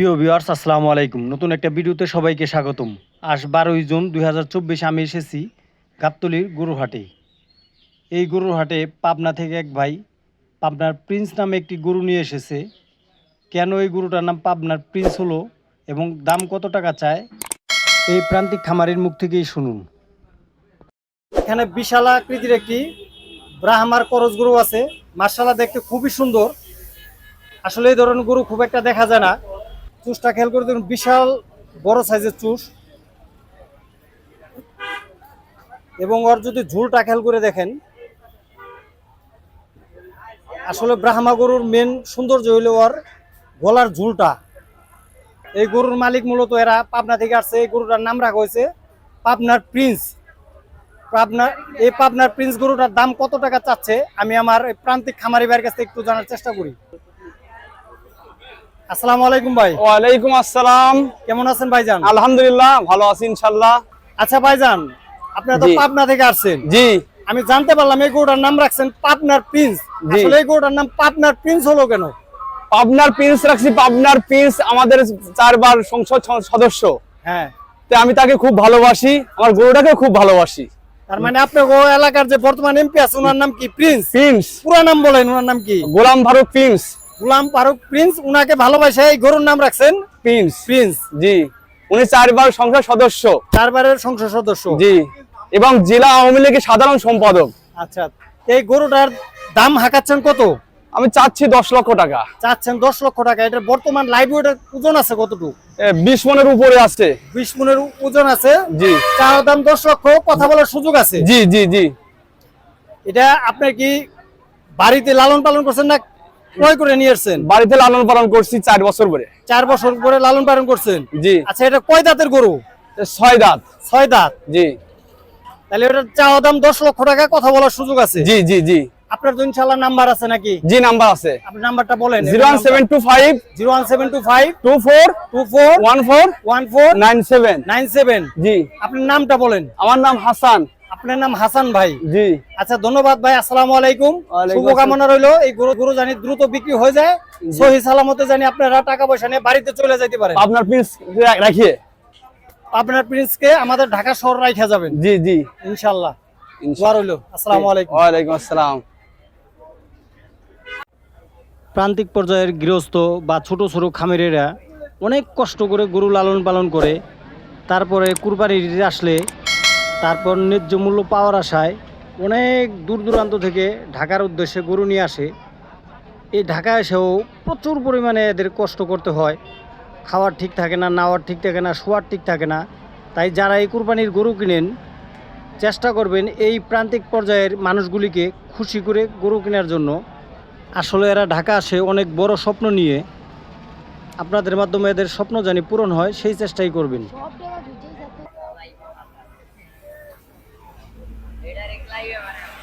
প্রিয় ভিউয়ার্স আসসালামু আলাইকুম। নতুন একটা ভিডিওতে সবাইকে স্বাগতম। আজ বারোই জুন দুই আমি এসেছি গাবতলির গরুহাটে এই গরুহাটে পাবনা থেকে এক ভাই পাবনার প্রিন্স নামে একটি গরু নিয়ে এসেছে। কেন এই গরুটার নাম পাবনার প্রিন্স হলো এবং দাম কত টাকা চায়, এই প্রান্তিক খামারের মুখ থেকেই শুনুন। এখানে বিশাল আকৃতির একটি ব্রাহ্মার করজ গরু আছে। মার্শাল্লাহ দেখতে খুবই সুন্দর। আসলে এই ধরনের গরু খুব একটা দেখা যায় না। চুষটা খেয়াল করে দেখুন, বিশাল বড় সাইজের চুষ। এবং ওর যদি ঝুলটা খেয়াল করে দেখেন, আসলে ব্রাহ্মা গরুর মেন সৌন্দর্য হইল ওর গলার ঝুলটা। এই গরুর মালিক মূলত এরা পাবনা থেকে আসছে, এই গরুটার নাম রাখা হয়েছে পাবনার প্রিন্স। পাবনার এই পাবনার প্রিন্স গরুটার দাম কত টাকা চাচ্ছে, আমি আমার প্রান্তিক খামারি ভাইয়ের কাছ একটু জানার চেষ্টা করি। আসসালামু আলাইকুম ভাই। ওয়ালাইকুম আসসালাম। কেমন আছেন ভাইজান? আলহামদুলিল্লাহ ভালো আছি আচ্ছা ভাইজান আপনারা তো পাবনা থেকে আসছেন। জি। আমি জানতে পারলাম এই গরুটার নাম রাখছেন পাবনার প্রিন্স। আসলে এই গরুটার নাম পাবনার প্রিন্স হলো কেন? পাবনার প্রিন্স রাখছি পাবনার প্রিন্স আমাদের চারবার সংসদ সদস্য। হ্যাঁ। তো আমি তাকে খুব ভালোবাসি আমার গরুটাকে খুব ভালোবাসি। তার মানে আপনার এলাকার যে বর্তমান এমপি আছে ওনার নাম কি? প্রিন্স। প্রিন্স। পুরা নাম বলেন ওনার নাম কি? গোলাম ফারুক প্রিন্স। গুলাম ফারুক প্রিন্স উনাকে ভালোবাসে এই গরুর নাম রাখছেন প্রিন্স। প্রিন্স। জি। উনি চারবার সংসদ সদস্য। চারবারের সংসদ সদস্য। জি। এবং জেলা আওয়ামী লীগের সাধারণ সম্পাদক। আচ্ছা এই গরুটার দাম হাঁকাচ্ছেন কত? আমি চাচ্ছি দশ লক্ষ টাকা। চাচ্ছেন দশ লক্ষ টাকা। এটার বর্তমান লাইভ ওয়েটের ওজন আছে কতটুকু? বিশ মনের উপরে আছে। বিশ মনের ওজন আছে। জি। চাওয়া দাম দশ লক্ষ কথা বলার সুযোগ আছে? জি জি জি। এটা আপনার কি বাড়িতে লালন পালন করছেন না ক্রয় করে নিয়ে বাড়িতে লালন পালন করছি চার বছর পরে চার বছর পরে লালন পালন করছেন? জি। আচ্ছা এটা কয় দাঁতের গরু? ছয় দাঁত। ছয় দাঁত? জি। তাহলে ওটার চাওয়া দাম দশ লক্ষ টাকা কথা বলার সুযোগ আছে? জি জি জি। আপনার তো নাম্বার আছে নাকি? জি নাম্বার আছে। আপনার নাম্বারটা বলেন zero one seven two five zero one seven two five two four two four one four one four nine seven. Nine seven. জি। আপনার নামটা বলেন। আমার নাম হাসান। আপনার নাম হাসান ভাই। জি। আচ্ছা ধন্যবাদ ভাই আসসালামু আলাইকুম। শুভকামনা রইল এই গরু গরু জানি দ্রুত বিক্রি হয়ে যায়। সহি সালামতে জানি আপনারা টাকা পয়সা নিয়ে বাড়িতে চলে যেতে পারেন। আপনার প্রিন্স রাখিয়ে। আপনার প্রিন্সকে আমাদের ঢাকা শহর রাখা যাবেন। জি জি। ইনশাল্লাহ দোয়া রইল। আসসালামু আলাইকুম। ওয়ালাইকুম আসসালাম। প্রান্তিক পর্যায়ের গৃহস্থ বা ছোট ছোট খামারেরা অনেক কষ্ট করে গরু লালন পালন করে তারপরে কুরবানির আসলে তারপর ন্যায্য মূল্য পাওয়ার আশায় অনেক দূর দূরান্ত থেকে ঢাকার উদ্দেশ্যে গরু নিয়ে আসে। এই ঢাকা এসেও প্রচুর পরিমাণে এদের কষ্ট করতে হয়। খাওয়ার ঠিক থাকে না, নাওয়ার ঠিক থাকে না, শোয়ার ঠিক থাকে না। তাই যারা এই কুরবানির গরু কিনেন, চেষ্টা করবেন এই প্রান্তিক পর্যায়ের মানুষগুলিকে খুশি করে গরু কেনার জন্য। আসলে এরা ঢাকা আসে অনেক বড় স্বপ্ন নিয়ে। আপনাদের মাধ্যমে এদের স্বপ্ন জানি পূরণ হয়, সেই চেষ্টাই করবেন। 太远了。